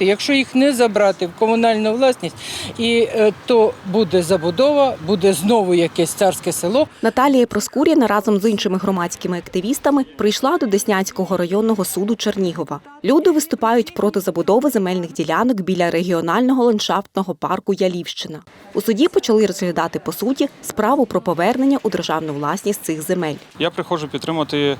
Якщо їх не забрати в комунальну власність, і е, то буде забудова, буде знову якесь царське село. Наталія Проскуріна разом з іншими громадськими активістами прийшла до Деснянського районного суду Чернігова. Люди виступають проти забудови земельних ділянок біля регіонального ландшафтного парку Ялівщина. У суді почали розглядати по суті справу про повернення у державну власність цих земель. Я приходжу підтримати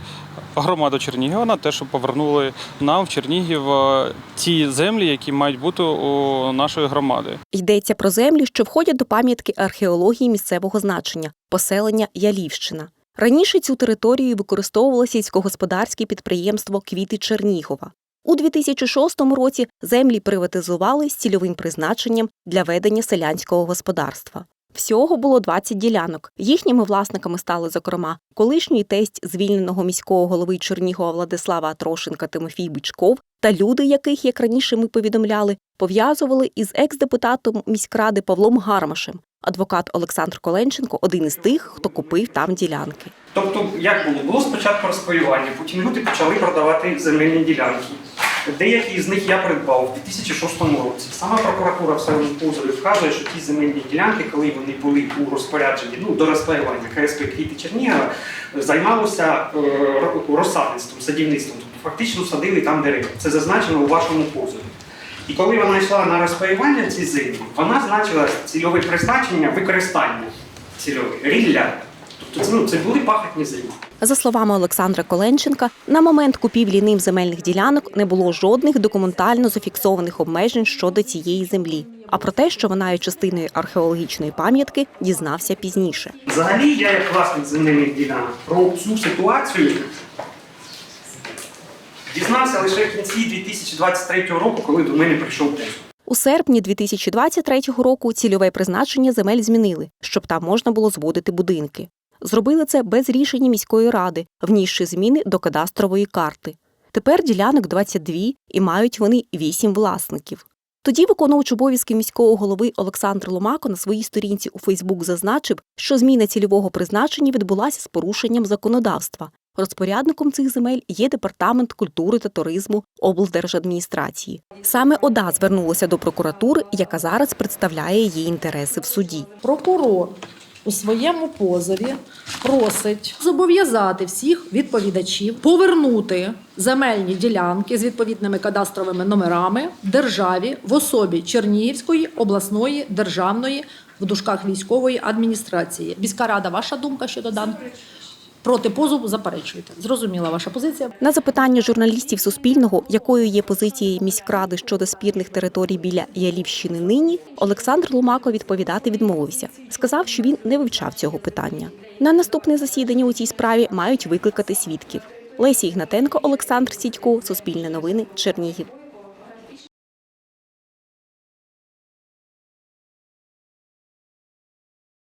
громаду Чернігова на те, щоб повернули нам в Чернігів е, ті землі, які мають бути у нашої громади. Йдеться про землі, що входять до пам'ятки археології місцевого значення поселення Ялівщина. Раніше цю територію використовувало сільськогосподарське підприємство Квіти Чернігова. У 2006 році землі приватизували з цільовим призначенням для ведення селянського господарства. Всього було 20 ділянок. Їхніми власниками стали, зокрема, колишній тесть звільненого міського голови Чернігова Владислава Атрошенка Тимофій Бичков та люди, яких, як раніше ми повідомляли, пов'язували із екс-депутатом міськради Павлом Гармашем. Адвокат Олександр Коленченко один із тих, хто купив там ділянки. Тобто, як було? Було спочатку розпаювання, потім люди почали продавати земельні ділянки. Деякі з них я придбав у 2006 році. Сама прокуратура в своєму позові вказує, що ті земельні ділянки, коли вони були у розпорядженні, ну до розпаювання КСП Квіти Чернігова, займалося е, розсадництвом, садівництвом. Тобто фактично садили там дерева. Це зазначено у вашому позові. І коли вона йшла на розпаювання ці землі, вона значила цільове призначення використання цільове рілля. Тобто це, ну, це були пахотні землі. За словами Олександра Коленченка, на момент купівлі ним земельних ділянок не було жодних документально зафіксованих обмежень щодо цієї землі. А про те, що вона є частиною археологічної пам'ятки, дізнався пізніше. Взагалі, я як власник земельних ділянок про цю ситуацію дізнався лише в кінці 2023 року, коли до мене прийшов позов. У серпні 2023 року цільове призначення земель змінили, щоб там можна було зводити будинки. Зробили це без рішення міської ради, внісши зміни до кадастрової карти. Тепер ділянок 22 і мають вони 8 власників. Тоді виконувач обов'язки міського голови Олександр Ломако на своїй сторінці у Фейсбук зазначив, що зміна цільового призначення відбулася з порушенням законодавства. Розпорядником цих земель є департамент культури та туризму облдержадміністрації. Саме ОДА звернулося до прокуратури, яка зараз представляє її інтереси в суді. Прокурор у своєму позові просить зобов'язати всіх відповідачів повернути земельні ділянки з відповідними кадастровими номерами державі в особі Чернігівської обласної державної в дужках військової адміністрації. Міська рада, ваша думка щодо даних? Проти позову заперечуєте. Зрозуміла ваша позиція. На запитання журналістів Суспільного, якою є позиція міськради щодо спірних територій біля Ялівщини нині, Олександр Ломако відповідати відмовився. Сказав, що він не вивчав цього питання. На наступне засідання у цій справі мають викликати свідків. Лесі Ігнатенко, Олександр Сідько, Суспільне новини, Чернігів.